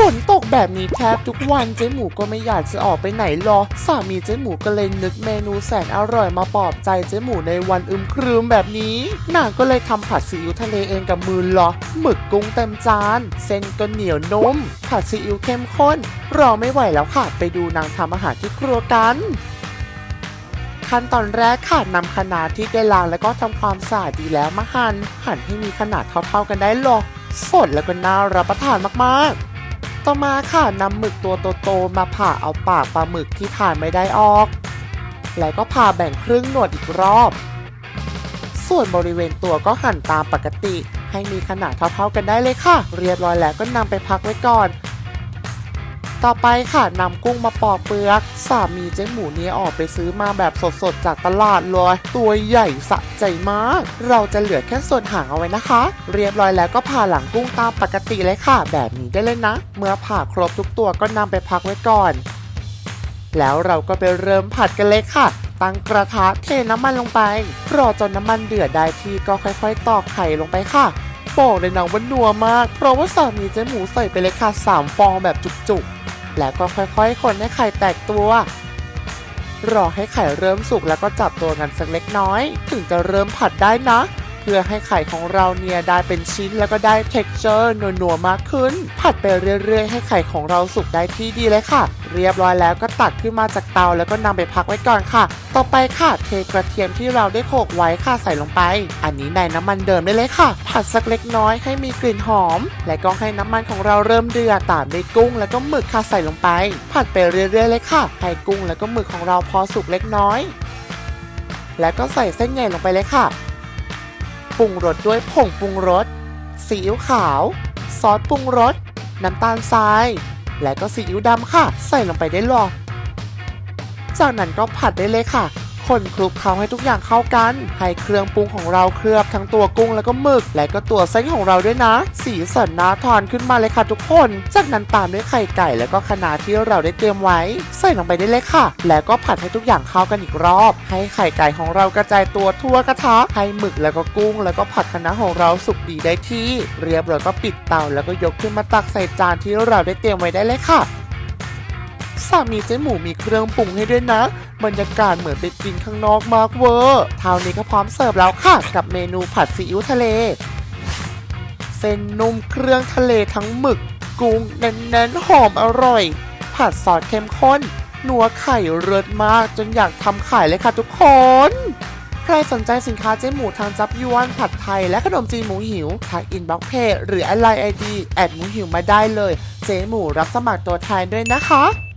ฝนตกแบบนี้แทบทุกวันเจ๊หมูก็ไม่อยากจะออกไปไหนหรอกสามีเจ๊หมูก็เลยนึกเมนูแสนอร่อยมาปลอบใจเจ๊หมูในวันอึมครึมแบบนี้นางก็เลยทำผัดซีอิ๊วทะเลเองกับมือหรอหมึกกุ้งเต็มจาน เส้นก็เหนียวนุ่มผัดซีอิ๊วเข้มข้น รอไม่ไหวแล้วค่ะ ไปดูนางทำอาหารที่ครัวกันขั้นตอนแรกค่ะนำคะน้าที่ได้ล้างแล้วก็ทำความสะอาดดีแล้วมาหั่นหั่นให้มีขนาดเท่าๆกันได้หรอกสดแล้วก็น่ารับประทานมากๆ ต่อมาค่ะนำหมึกตัวโตๆมาผ่าเอาปากปลาหมึกที่ทานไม่ได้ออก แล้วก็ผ่าแบ่งครึ่งหนวดอีกรอบ ส่วนบริเวณตัวก็หั่นตามปกติ ให้มีขนาดเท่าๆกันได้เลยค่ะ เรียบร้อยแล้วก็นำไปพักไว้ก่อน ต่อไปค่ะนำกุ้งมาปอกเปลือก สามีเจ๊หมูเนี่ยออกไปซื้อมาแบบสดๆจากตลาดเลย ตัวใหญ่สะใจมาก เราจะเหลือแค่ส่วนหางเอาไว้นะคะ เรียบร้อยแล้วก็ผ่าหลังกุ้งตามปกติเลยค่ะ แบบนี้ได้เลยนะ เมื่อผ่าครบทุกตัวก็นำไปพักไว้ก่อน แล้วเราก็ไปเริ่มผัดกันเลยค่ะตั้งกระทะเทน้ำมันลงไปรอจนน้ำมันเดือดได้ที่ก็ค่อยๆ ตอกไข่ลงไปค่ะ บอกเลยนะว่านัวมาก เพราะว่าสามีเจ๊หมูใส่ไปเลยค่ะสามฟองแบบจุกๆ แล้วก็ค่อยๆ คนให้ไข่แตกตัว รอให้ไข่เริ่มสุกแล้วก็จับตัวกันสักเล็กน้อย ถึงจะเริ่มผัดได้นะ เพื่อให้ไข่ของเราเนี่ยได้เป็นชิ้นแล้วก็ได้ texture นัวๆมากขึ้น ผัดไปเรื่อยๆ ให้ไข่ของเราสุกได้ที่ดีเลยค่ะ เรียบร้อยแล้วก็ตักขึ้นมาจากเตาแล้วก็นำไปพักไว้ก่อนค่ะ ต่อไปค่ะเทกระเทียมที่เราได้โขลกไว้ค่ะใส่ลงไป อันนี้ในน้ำมันเดิมได้เลยค่ะ ผัดสักเล็กน้อยให้มีกลิ่นหอม และก็ให้น้ำมันของเราเริ่มเดือดตามด้วยกุ้งแล้วก็หมึกค่ะใส่ลงไป ผัดไปเรื่อยๆเลยค่ะให้กุ้งแล้วก็หมึกของเราพอสุกเล็กน้อย แล้วก็ใส่เส้นใหญ่ลงไปเลยค่ะ ปรุงรสด้วยผงปรุงรส ซีอิ๊วขาว ซอสปรุงรส น้ำตาลทราย และก็ซีอิ๊วดำค่ะ ใส่ลงไปได้หรอจากนั้นก็ผัดได้เลยค่ะ คนคลุกเคล้าให้ทุกอย่างเข้ากัน ให้เครื่องปรุงของเราเคลือบทั้งตัวกุ้งแล้วก็หมึก และก็ตัวเส้นของเราด้วยนะ สีสันน่าทานขึ้นมาเลยค่ะทุกคน จากนั้นตามด้วยไข่ไก่แล้วก็คะน้าที่เราได้เตรียมไว้ ใส่ลงไปได้เลยค่ะ แล้วก็ผัดให้ทุกอย่างเข้ากันอีกรอบ ให้ไข่ไก่ของเรากระจายตัวทั่วกระทะให้หมึกแล้วก็กุ้ง แล้วก็ผัดคะน้าของเราสุกดีได้ที่ เรียบร้อยก็ปิดเตาแล้วก็ยกขึ้นมาตักใส่จานที่เราได้เตรียมไว้ได้เลยค่ะสามีเจ๊หมูมีเครื่องปรุงให้ด้วยนะ บรรยากาศเหมือนไปกินข้างนอกมากเวอร์เท่านี้ก็พร้อมเสิร์ฟแล้วค่ะ กับเมนูผัดซีอิ๊วทะเล เส้นนุ่มเครื่องทะเลทั้งหมึก กุ้งเน้นๆหอมอร่อย ผัดซอสเข้มข้นนัวไข่เลิศมากจนอยากทำขายเลยค่ะทุกคน ใครสนใจสินค้าเจ๊หมูทางจับยวน ผัดไทย และขนมจีนหมูหิว ทางอินบ็อกเพจหรือไลน์ไอดีแอดหมูหิวมาได้เลย เจ๊หมูรับสมัครตัวแทนด้วยนะคะ